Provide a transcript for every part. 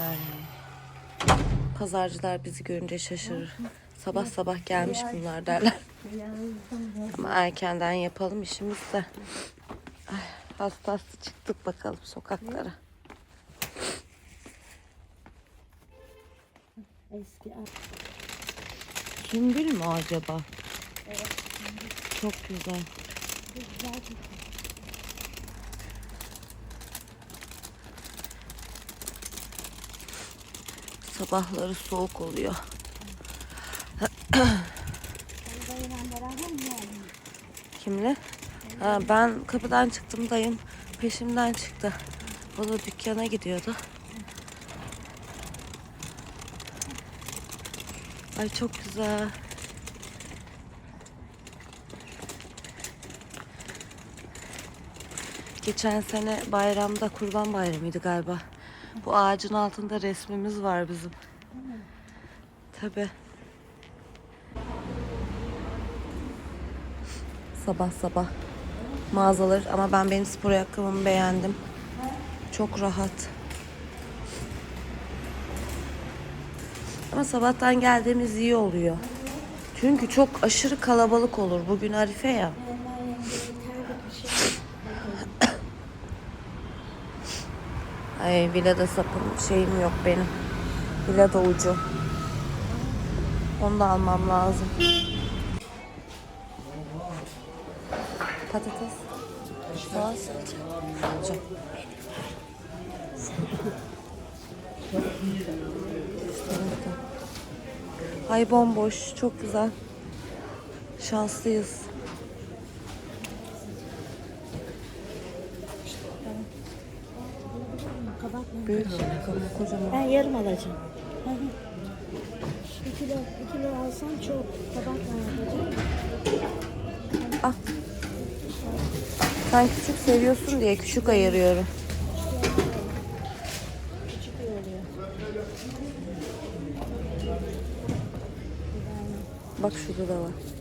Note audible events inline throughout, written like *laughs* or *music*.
Ay. Pazarcılar bizi görünce şaşırır. Sabah sabah gelmiş bunlar derler. Ama erkenden yapalım işimizi de. Ay, hasta hasta çıktık bakalım sokaklara. Eski Sümbül mü acaba? Çok güzel. Sabahları soğuk oluyor. Kimle? Ha, ben kapıdan çıktım dayım peşimden çıktı. O da dükkana gidiyordu. Ay çok güzel. Geçen sene bayramda kurban bayramıydı galiba. Bu ağacın altında resmimiz var bizim. Tabii. Sabah sabah mağazalar ama ben benim spor ayakkabımı beğendim. Çok rahat. Ama sabahtan geldiğimiz iyi oluyor. Çünkü çok aşırı kalabalık olur. Bugün Arife ya. Ay villada sapım şeyim yok benim. Villada ucu. Onu da almam lazım. Patates. Soğan salça. Ay bomboş. Çok güzel. Şanslıyız. Büyük ama kocaman. Ben yarım alacağım. Bir kilo, bir kilo alsam çok. Kabak mı yapacağım? Ah. Sen küçük seviyorsun diye küçük ayırıyorum. Bak şurada da var.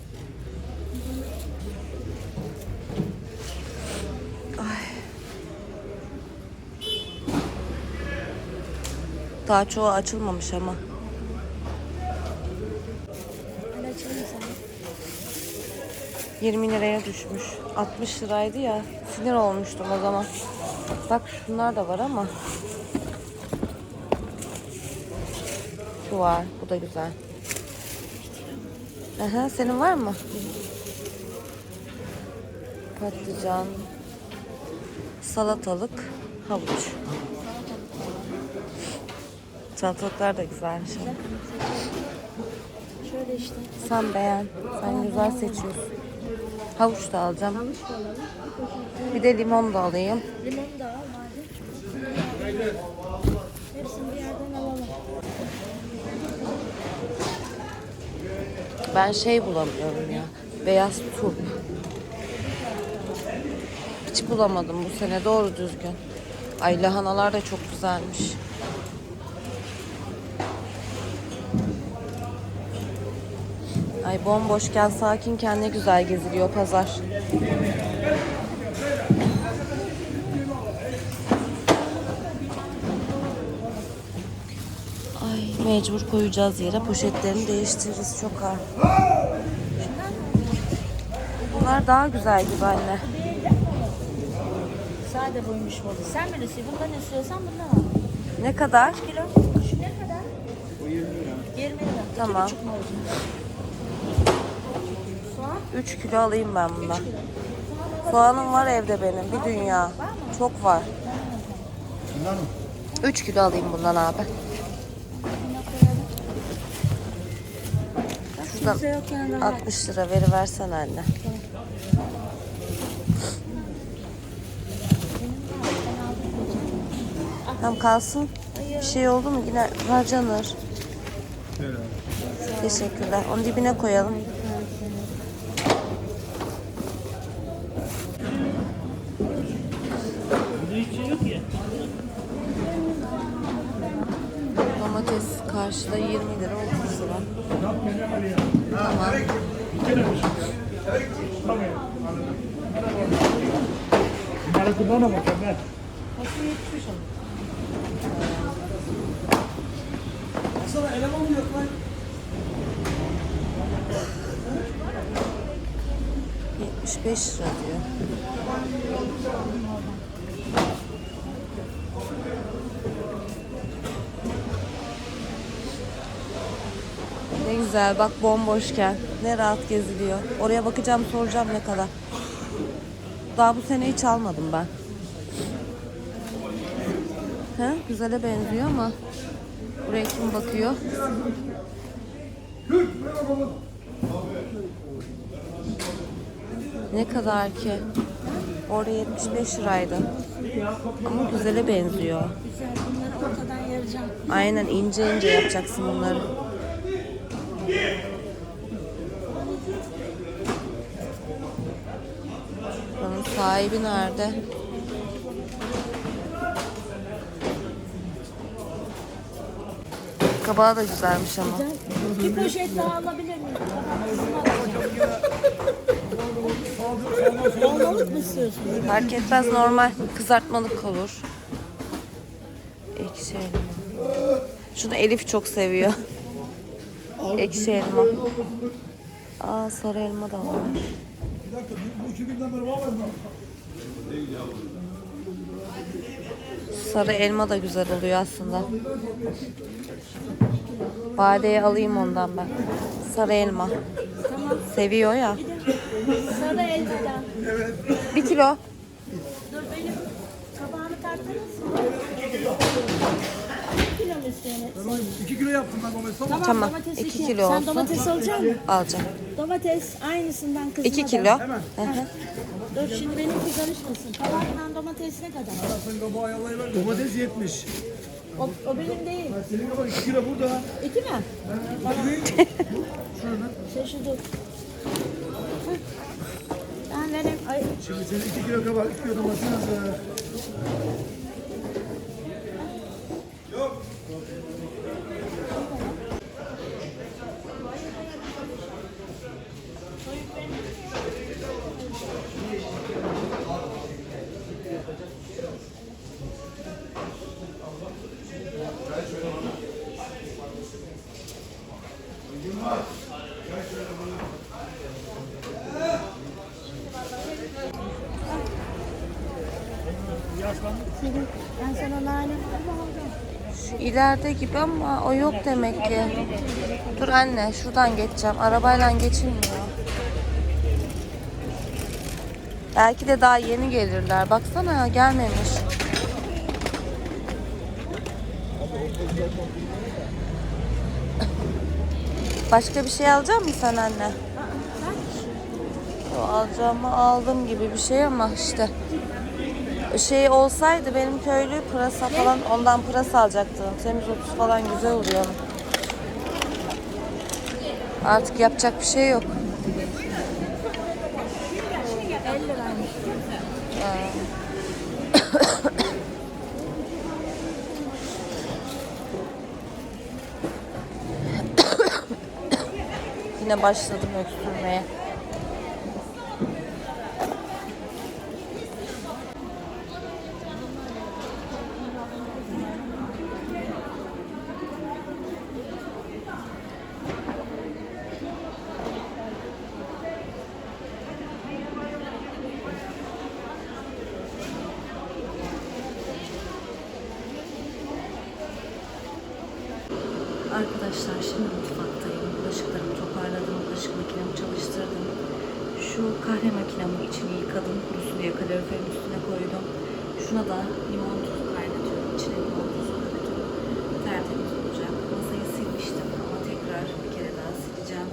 Daha çoğu açılmamış ama. Ben açayım sana. 20 liraya düşmüş. 60 liraydı ya. Sinir olmuştum o zaman. Bak şunlar da var ama. Şu var. Bu da güzel. Aha, senin var mı? Patlıcan. Salatalık. Havuç. Salatalıklar da güzelmiş. Şöyle işte. Sen beğen. Sen güzel seçiyorsun. Havuç da alacağım. Havuç da alalım. Bir de limon da alayım. Limon da al madem. Hepsini bir yerden alalım. Ben şey bulamıyorum ya. Beyaz turp. Hiç bulamadım bu sene doğru düzgün. Ay lahanalar da çok güzelmiş. Ay bomboşken sakinken ne güzel geziliyor pazar. Ay mecbur koyacağız yere. Poşetlerini değiştiririz çok ağır. Bunlar daha güzel gibi anne. Sade boymuş bu. Sen bilirsin. Bundan istiyorsan bundan al. Ne kadar? Kilo. Şu ne kadar? Bu 20 lira. 20 lira. Tamam. İki buçuk mu olacak? Soğan? 3 kilo alayım ben bundan. Soğanım var evde benim. Bir dünya. Çok var. 3 kilo alayım bundan abi. Şuradan Kimse yokken rahat. 60 lira veriversen anne. Tam kalsın. Bir şey oldu mu yine harcanır. Teşekkürler. Onu dibine koyalım. Domates karşıda 20 lira 30 lira. Tamam. Bunları kullanamam ben. ...75 lira diyor. Güzel bak bomboşken ne rahat geziliyor. Oraya bakacağım soracağım ne kadar. Daha bu sene hiç almadım ben. He, güzele benziyor ama buraya kim bakıyor? Ne kadar ki? Orada 75 liraydı. Ama güzele benziyor. Güzel. Bunları ortadan yaracağım. Aynen ince ince yapacaksın bunları. Buranın sahibi nerede? Kabağı da güzelmiş ama. Bir poşet daha alabilir miyim? Dolmalık mı istiyorsun? Fark etmez normal kızartmalık olur. Ekşi elma. Şunu Elif çok seviyor. Ekşi elma. Aa sarı elma da var. Sarı elma da güzel oluyor aslında. Bade'ye alayım ondan ben. Sarı elma. Tamam. Seviyor ya. Sarı elmadan. Bir kilo. Dur benim tabağımı tartar mısın? İstiyorsun? 2 kilo yaptım ben domates ama Tamam, domates iki iki. kilo Sen olsun. domates alacak mısın? Alacağım. Domates aynısından kızma 2 da. kilo. Hı hı. Dur şimdi benimki karışmasın. Tabağından domates ne kadar? sen kabağı ayarlayıver. Domates 70. O, o benim değil. Senin kabak 2 kilo burada. İki mi? Şurada. *laughs* Şey. Ben vereyim. Ay, Şimdi senin 2 kilo kabak, 2 kilo domates hazır. senin, ben sana nane Şu ileride gibi ama o yok demek ki. Dur anne şuradan geçeceğim. Arabayla geçilmiyor. Belki de daha yeni gelirler. Baksana gelmemiş. Başka bir şey alacak mısın sen anne? Alacağımı aldım gibi bir şey ama işte. Şey olsaydı benim köylü pırasa falan ondan pırasa alacaktım. Semizotu falan güzel oluyor. Artık yapacak bir şey yok. 50 liraymış. Yine başladım öksürmeye. Şuna da limon tuzu kaynatıyorum. İçine limon tuzu katıyorum. Tertemiz olacak. Masayı silmiştim ama tekrar bir kere daha sileceğim.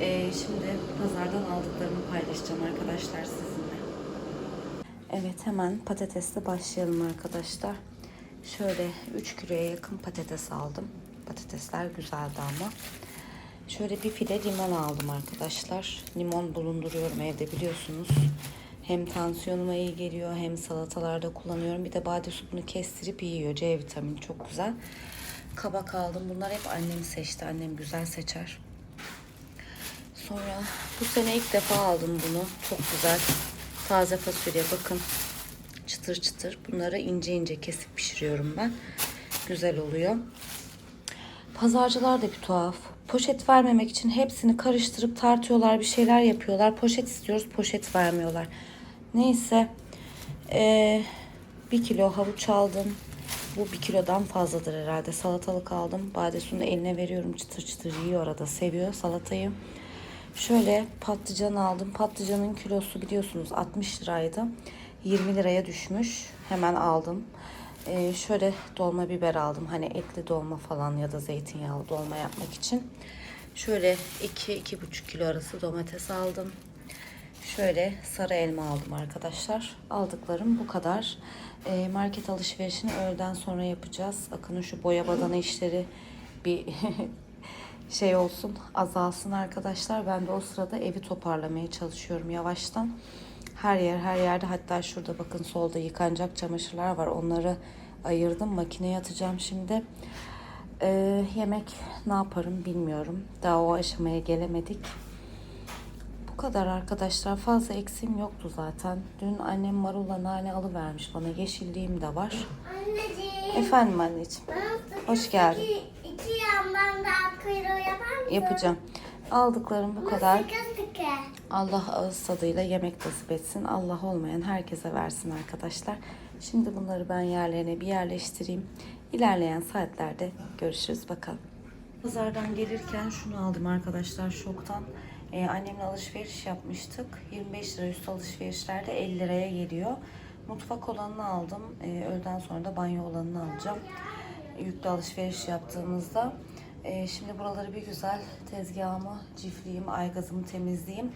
Ee, şimdi pazardan aldıklarımı paylaşacağım arkadaşlar sizinle. Evet hemen patatesle başlayalım arkadaşlar. Şöyle 3 kiloya yakın patates aldım. Patatesler güzeldi ama. Şöyle bir fide limon aldım arkadaşlar. Limon bulunduruyorum evde biliyorsunuz. Hem tansiyonuma iyi geliyor hem salatalarda kullanıyorum. Bir de bade supunu kestirip yiyor. C vitamini çok güzel. Kabak aldım. Bunlar hep annem seçti. Annem güzel seçer. Sonra bu sene ilk defa aldım bunu. Çok güzel. Taze fasulye bakın. Çıtır çıtır. Bunları ince ince kesip pişiriyorum ben. Güzel oluyor. Pazarcılar da bir tuhaf. Poşet vermemek için hepsini karıştırıp tartıyorlar, bir şeyler yapıyorlar. Poşet istiyoruz, poşet vermiyorlar. Neyse, ee, bir kilo havuç aldım. Bu bir kilodan fazladır herhalde. Salatalık aldım. Badesun'u eline veriyorum. Çıtır çıtır yiyor arada. Seviyor salatayı. Şöyle patlıcan aldım. Patlıcanın kilosu biliyorsunuz 60 liraydı. 20 liraya düşmüş. Hemen aldım. Ee, şöyle dolma biber aldım. Hani etli dolma falan ya da zeytinyağlı dolma yapmak için. Şöyle 2-2,5 kilo arası domates aldım. Şöyle sarı elma aldım arkadaşlar. Aldıklarım bu kadar. Ee, market alışverişini öğleden sonra yapacağız. Akın'ın şu boya badana işleri bir *laughs* şey olsun azalsın arkadaşlar. Ben de o sırada evi toparlamaya çalışıyorum yavaştan. Her yer her yerde hatta şurada bakın solda yıkanacak çamaşırlar var. Onları ayırdım. Makineye atacağım şimdi. Ee, yemek ne yaparım bilmiyorum. Daha o aşamaya gelemedik. Bu kadar arkadaşlar. Fazla eksiğim yoktu zaten. Dün annem marulla nane alıvermiş bana. Yeşilliğim de var. Anneciğim. Efendim anneciğim. Hoş geldin. İki, iki yandan da kuyruğu yapar mısın? Yapacağım. Aldıklarım bu kadar. Sıkı sıkı. Allah ağız tadıyla yemek nasip etsin. Allah olmayan herkese versin arkadaşlar. Şimdi bunları ben yerlerine bir yerleştireyim. İlerleyen saatlerde görüşürüz bakalım. Pazardan gelirken şunu aldım arkadaşlar şoktan. Ee, annemle alışveriş yapmıştık. 25 lira üstü alışverişlerde 50 liraya geliyor. Mutfak olanını aldım. Ee, öğleden sonra da banyo olanını alacağım. Yüklü alışveriş yaptığımızda. Ee, şimdi buraları bir güzel tezgahımı, cifleyeyim, aygazımı temizleyeyim.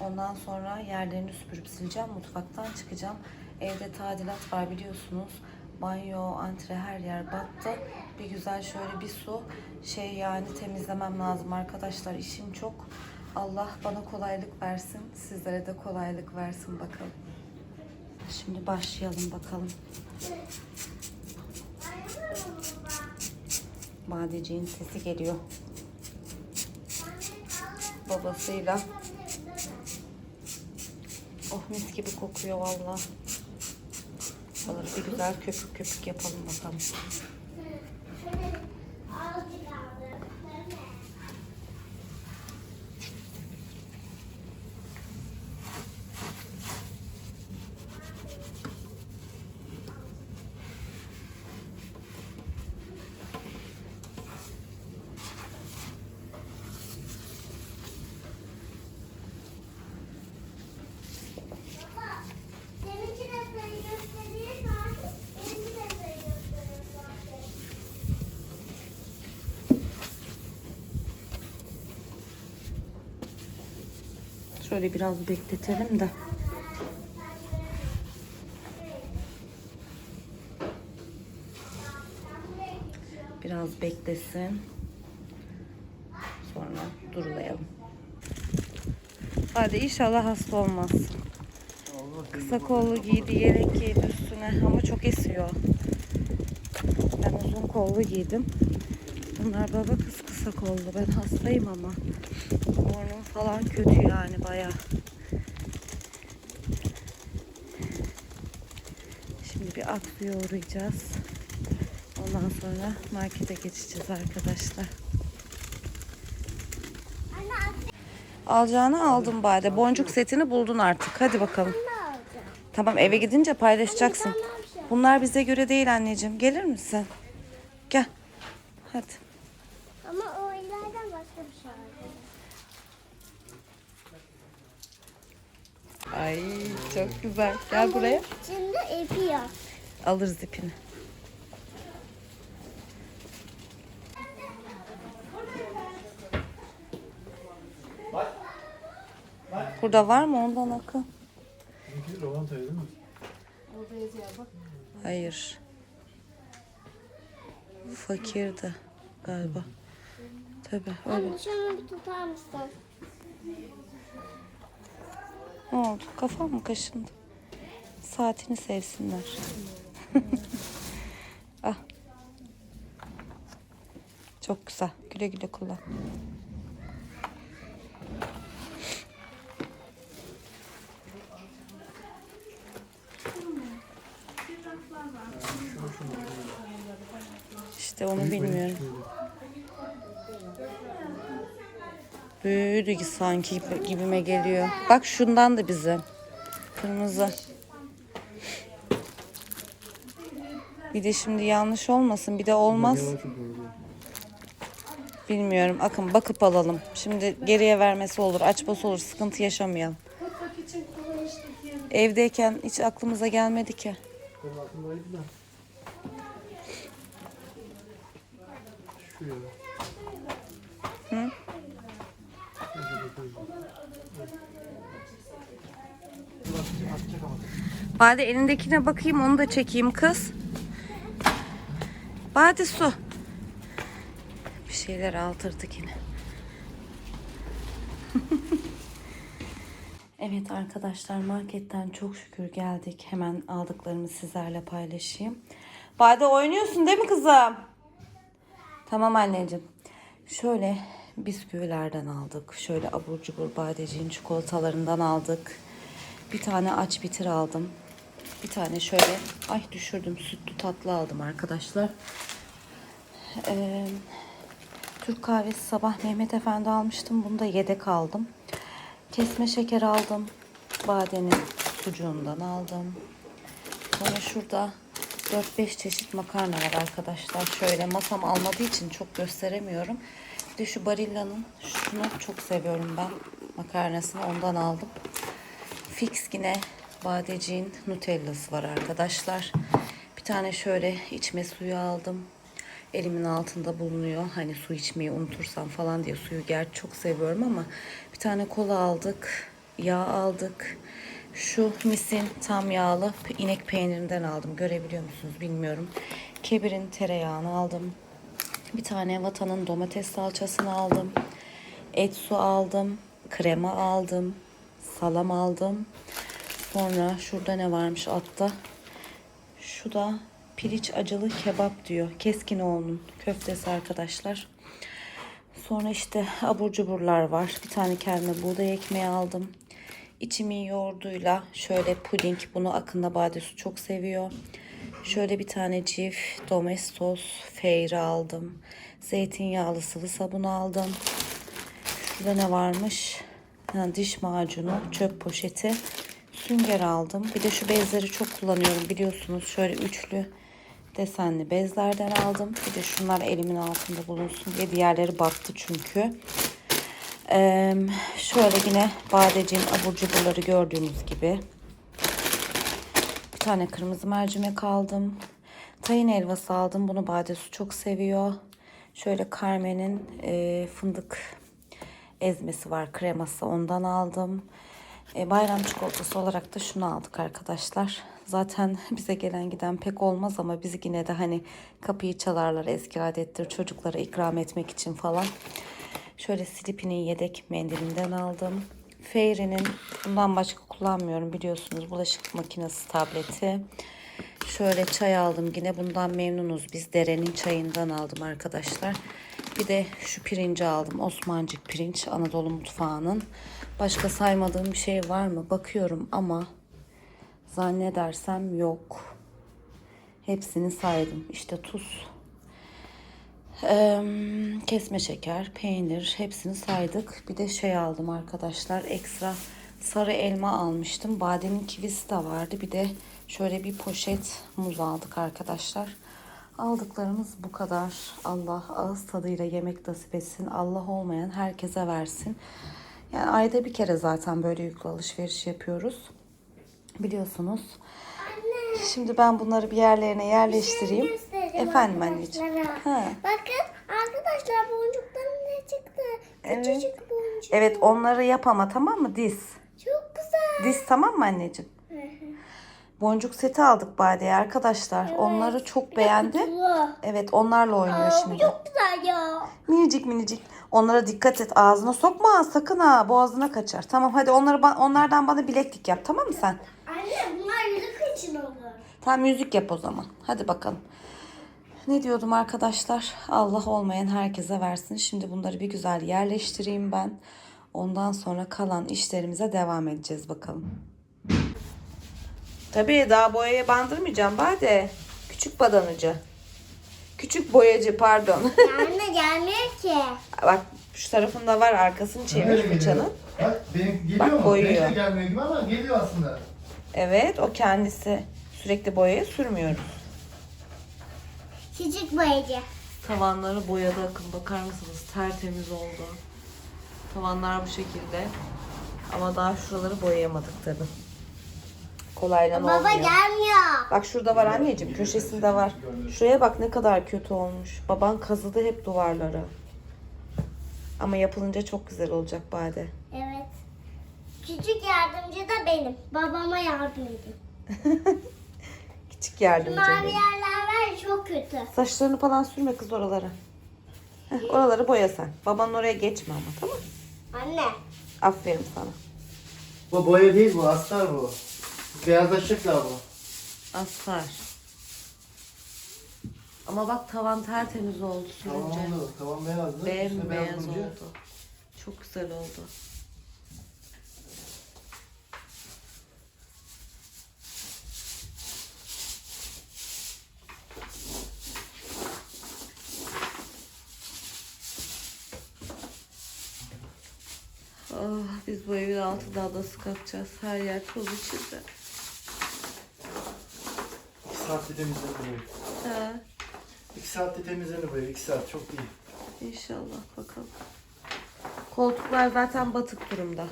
Ondan sonra yerlerini süpürüp sileceğim. Mutfaktan çıkacağım. Evde tadilat var biliyorsunuz. Banyo, antre her yer battı. Bir güzel şöyle bir su şey yani temizlemem lazım arkadaşlar. İşim çok. Allah bana kolaylık versin. Sizlere de kolaylık versin bakalım. Şimdi başlayalım bakalım. Badeciğin sesi geliyor. Babasıyla. Oh mis gibi kokuyor valla. Buraları bir güzel köpük köpük yapalım bakalım. Şöyle azıcık aldım. Değil mi? Baba, seninki de sayı gösteriyor zaten. Benimki de sayı gösteriyor zaten. Şöyle biraz bekletelim de. Biraz beklesin. Sonra durulayalım. Hadi inşallah hasta olmaz. Kısa kollu giydi, yelek giydi üstüne ama çok esiyor. Ben uzun kollu giydim. Bunlar baba kız kısa kollu. Ben hastayım ama. Burnum falan kötü yani baya. Şimdi bir Aksu'ya uğrayacağız. Ondan sonra markete geçeceğiz arkadaşlar. Alacağını aldım Bade. Boncuk setini buldun artık. Hadi bakalım. Tamam eve gidince paylaşacaksın. Bunlar bize göre değil anneciğim. Gelir misin? Gel. Hadi. Ama o ileriden başka bir şey alacağım. Ay çok güzel. Gel buraya. İçinde ipi yok. Alırız ipini. Burada var mı ondan akı? Hayır. Fakirdi galiba. Tabii öyle. Anne şunu bir tutar mısın? Ne oldu? Kafam mı kaşındı? Saatini sevsinler. *laughs* ah. Çok güzel. Güle güle kullan. İşte onu bilmiyorum. Büyüdü sanki gibi- gibime geliyor. Bak şundan da bize. Kırmızı. Bir de şimdi yanlış olmasın. Bir de olmaz. Bilmiyorum. Akın bakıp alalım. Şimdi geriye vermesi olur. Açması olur. Sıkıntı yaşamayalım. Evdeyken hiç aklımıza gelmedi ki. Benim aklımdaydı da. Şu ya. Hı? Atacak ama. Bade elindekine bakayım onu da çekeyim kız. Bade su. Bir şeyler altırdık yine. *laughs* evet arkadaşlar marketten çok şükür geldik. Hemen aldıklarımı sizlerle paylaşayım. Bade oynuyorsun değil mi kızım? Tamam anneciğim. Şöyle bisküvilerden aldık. Şöyle abur cubur badeciğin çikolatalarından aldık. Bir tane aç bitir aldım. Bir tane şöyle ay düşürdüm sütlü tatlı aldım arkadaşlar. Ee, Türk kahvesi sabah Mehmet Efendi almıştım. Bunu da yedek aldım. Kesme şeker aldım. Badenin sucuğundan aldım. Sonra şurada 4-5 çeşit makarna var arkadaşlar. Şöyle masam almadığı için çok gösteremiyorum. Bir de şu Barilla'nın şunu çok seviyorum ben. Makarnasını ondan aldım. Fix yine badeciğin nutellası var arkadaşlar. Bir tane şöyle içme suyu aldım. Elimin altında bulunuyor. Hani su içmeyi unutursam falan diye suyu gerçi çok seviyorum ama bir tane kola aldık. Yağ aldık. Şu misin tam yağlı inek peynirinden aldım. Görebiliyor musunuz bilmiyorum. Kebir'in tereyağını aldım. Bir tane vatanın domates salçasını aldım. Et su aldım. Krema aldım. Salam aldım. Sonra şurada ne varmış altta? Şu da piliç acılı kebap diyor. Keskinoğlu'nun köftesi arkadaşlar. Sonra işte abur cuburlar var. Bir tane kendime buğday ekmeği aldım. İçimin yoğurduyla şöyle puding. Bunu Akın'da Badesu çok seviyor. Şöyle bir tane cif, domestos, feyre aldım. Zeytinyağlı sıvı sabun aldım. Şurada ne varmış? Ha, diş macunu, çöp poşeti, sünger aldım. Bir de şu bezleri çok kullanıyorum biliyorsunuz. Şöyle üçlü desenli bezlerden aldım. Bir de şunlar elimin altında bulunsun diye. Diğerleri battı çünkü. Ee, şöyle yine badeciğin abur cuburları gördüğünüz gibi. Bir tane kırmızı mercimek aldım. Tayin helvası aldım. Bunu Badesu çok seviyor. Şöyle Carmen'in e, fındık ezmesi var. Kreması ondan aldım. E, bayram çikolatası olarak da şunu aldık arkadaşlar. Zaten *laughs* bize gelen giden pek olmaz ama bizi yine de hani kapıyı çalarlar eski adettir çocuklara ikram etmek için falan. Şöyle Slippy'nin yedek mendilinden aldım. Fairy'nin bundan başka kullanmıyorum biliyorsunuz bulaşık makinesi tableti. Şöyle çay aldım yine bundan memnunuz biz derenin çayından aldım arkadaşlar. Bir de şu pirinci aldım Osmancık pirinç Anadolu mutfağının. Başka saymadığım bir şey var mı bakıyorum ama zannedersem yok. Hepsini saydım işte tuz kesme şeker, peynir hepsini saydık. Bir de şey aldım arkadaşlar. Ekstra sarı elma almıştım. Bademin kivisi de vardı. Bir de şöyle bir poşet muz aldık arkadaşlar. Aldıklarımız bu kadar. Allah ağız tadıyla yemek nasip etsin. Allah olmayan herkese versin. Yani ayda bir kere zaten böyle yüklü alışveriş yapıyoruz. Biliyorsunuz. Şimdi ben bunları bir yerlerine yerleştireyim. göstereyim Efendim anneciğim. Ha. Bakın arkadaşlar boncukların ne çıktı? Evet. Küçücük boncuk. Evet onları yap ama tamam mı? Diz. Çok güzel. Diz tamam mı anneciğim? Boncuk seti aldık Bade'ye arkadaşlar. Onları çok beğendi. Evet onlarla oynuyor Aa, şimdi. çok güzel ya. Minicik minicik. Onlara dikkat et. Ağzına sokma sakın ha. Boğazına kaçar. Tamam hadi onları onlardan bana bileklik yap tamam mı sen? Anne bunlar yüzük için olur. Tamam müzik yap o zaman. Hadi bakalım. Ne diyordum arkadaşlar? Allah olmayan herkese versin. Şimdi bunları bir güzel yerleştireyim ben. Ondan sonra kalan işlerimize devam edeceğiz bakalım. Tabii daha boyaya bandırmayacağım Bade. Küçük badanıcı. Küçük boyacı pardon. Anne *laughs* gelmiyor ki. Bak şu tarafında var arkasını çevir fırçanın. Bak benim geliyor Bak, mu? boyuyor. Benim de gelmiyor gibi ama geliyor aslında. Evet o kendisi. Sürekli boyaya sürmüyoruz. Küçük boyacı. Tavanları boyadı akın bakar mısınız? Tertemiz oldu. Tavanlar bu şekilde. Ama daha şuraları boyayamadık tabi. Kolayla Baba olmuyor. gelmiyor. Bak şurada var anneciğim köşesinde var. Şuraya bak ne kadar kötü olmuş. Baban kazıdı hep duvarları. Ama yapılınca çok güzel olacak Bade. Evet. Küçük yardımcı da benim. Babama yardım edin. *laughs* Küçük yardımcı. mavi benim. yerler var ya çok kötü. Saçlarını falan sürme kız oralara. Heh, oraları boya sen. Babanın oraya geçme ama tamam mı? Anne. Aferin sana. Bu boya değil bu, astar bu. Beyazlaşacaklar bu. Aslar. Ama bak tavan tertemiz oldu sürünce. oldu. Tamam beyazdı. Bembeyaz beyaz olunca- oldu. Çok güzel oldu. Ah, biz bu evin altı daha da kalkacağız. Her yer toz içinde. Saatte temizlenir boyu. Ha, İki saatte temizlenir boyu. İki saat çok iyi. inşallah bakalım. Koltuklar zaten batık durumda.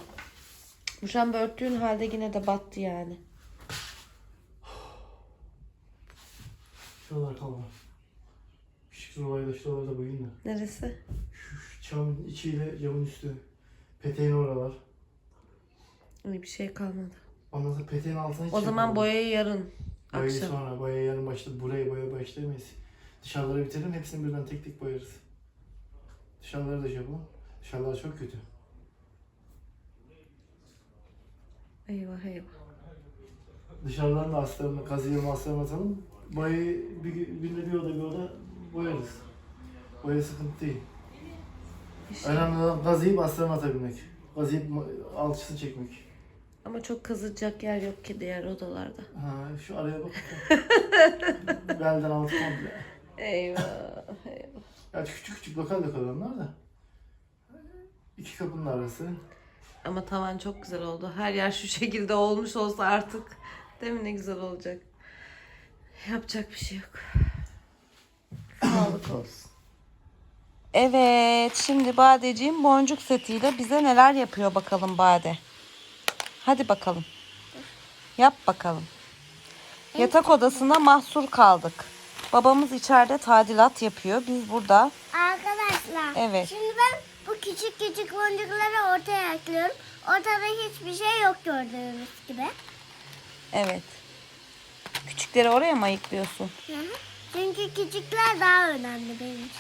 Muşamba örttüğün halde yine de battı yani. Şuralar kalma. Küçük şuraları da şuraları da boyayın da. Neresi? Şu camın içiyle camın üstü. Peteğin oralar. İyi bir şey kalmadı. Ondan sonra peteğin altına hiç O zaman yapmadım. boyayı yarın Boyayı akşam. sonra boya yarın başladı. Buraya boya başlayamayız. Dışarıları bitirelim hepsini birden tek tek boyarız. Dışarıları da şey yapalım. Dışarılar çok kötü. Eyvah eyvah. Dışarıdan da astarını kazıyalım astarını atalım. Boyayı bir gü- günde bir oda bir oda boyarız. Boya sıkıntı değil. İnşallah. Önemli olan kazıyıp astarını atabilmek. Kazıyıp ma- alçısını çekmek. Ama çok kazılacak yer yok ki diğer odalarda. Ha, şu araya bak. *laughs* Belden altı komple. Eyvah eyvah. Ya küçük küçük lokal lokal onlar da. İki kapının arası. Ama tavan çok güzel oldu. Her yer şu şekilde olmuş olsa artık değil mi ne güzel olacak. Yapacak bir şey yok. Sağlık *clears throat* olsun. Evet, şimdi Badeciğim boncuk setiyle bize neler yapıyor bakalım Bade. Hadi bakalım. Yap bakalım. Yatak odasında mahsur kaldık. Babamız içeride tadilat yapıyor. Biz burada Arkadaşlar. Evet. Şimdi ben bu küçük küçük boncukları ortaya ekliyorum. Ortada hiçbir şey yok gördüğünüz gibi. evet. Küçükleri oraya mı ayıklıyorsun? Hı hı. Çünkü küçükler daha önemli benim için.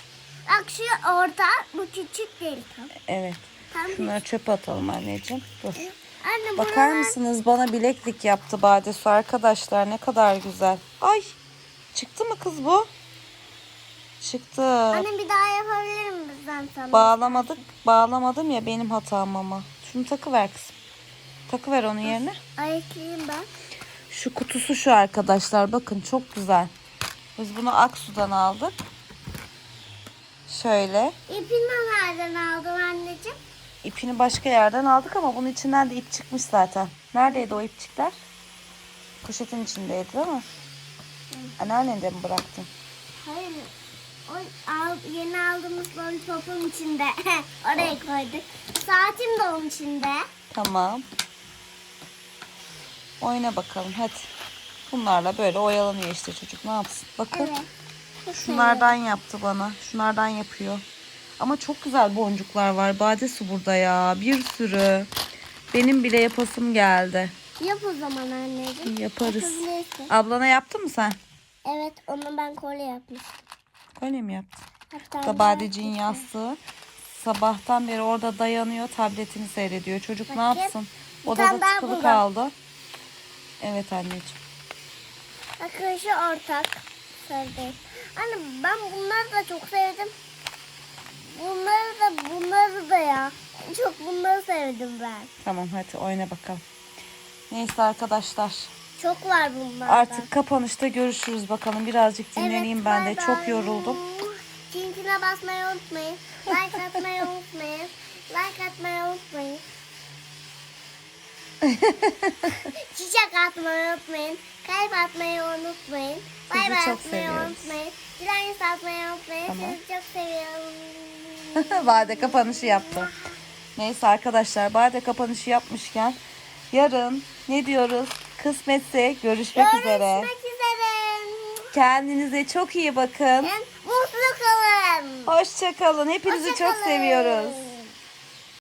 Bak şu orta, bu küçük değil tam. Evet. Tam Şunları çöpe atalım anneciğim. Dur. Anne Bakar buralar- mısınız bana bileklik yaptı Badesu arkadaşlar ne kadar güzel. Ay çıktı mı kız bu? Çıktı. Anne bir daha yapabilir misin sana? Bağlamadık. Bağlamadım ya benim hatam ama. Şunu takıver kızım. Takıver onun yerine. Ayıklayayım ben. Şu kutusu şu arkadaşlar. Bakın çok güzel. Biz bunu Aksu'dan aldık. Şöyle. İpini nereden aldın anneciğim? İpini başka yerden aldık ama bunun içinden de ip çıkmış zaten. Neredeydi o ipçikler? Poşetin içindeydi değil mi? Anneannen mi bıraktın? Hayır. O al, yeni aldığımız lollipopun içinde. *laughs* Oraya koyduk. Saatim de onun içinde. Tamam. Oyna bakalım hadi. Bunlarla böyle oyalanıyor işte çocuk ne yapsın. Bakın Evet. Şunlardan yaptı bana. Şunlardan yapıyor. Ama çok güzel boncuklar var. Badesi burada ya. Bir sürü. Benim bile yapasım geldi. Yap o zaman anneciğim. Yaparız. Yapabilirsin. Ablana yaptın mı sen? Evet onu ben kolye yapmıştım. Öyle mi yaptın? Hatta da Badeciğin yastığı. Sabahtan beri orada dayanıyor. Tabletini seyrediyor. Çocuk ne Bakayım. yapsın? Bir Odada tıkılı buldum. kaldı. Evet anneciğim. Şu ortak. Sevdim. Anne ben bunları da çok sevdim. Bunları da bunları da ya. Çok bunları sevdim ben. Tamam hadi oyna bakalım. Neyse arkadaşlar. Çok var bunlardan. Artık kapanışta görüşürüz bakalım. Birazcık dinleneyim Evet, ben de. bay Çok yoruldum. Çintine basmayı unutmayın. Like atmayı unutmayın. Like atmayı unutmayın. *laughs* Çiçek atmayı unutmayın. Kalp atmayı unutmayın. Bay bay atmayı seviyoruz. unutmayın. Dileğinizi atmayı unutmayın. Tamam. Sizi çok seviyorum. *laughs* Bade kapanışı yaptı. Neyse arkadaşlar Bade kapanışı yapmışken yarın ne diyoruz? Kısmetse görüşmek üzere. Görüşmek üzere. Kendinize çok iyi bakın. Mutlu kalın. Hoşçakalın. Hepinizi çok Hoşça kalın. seviyoruz.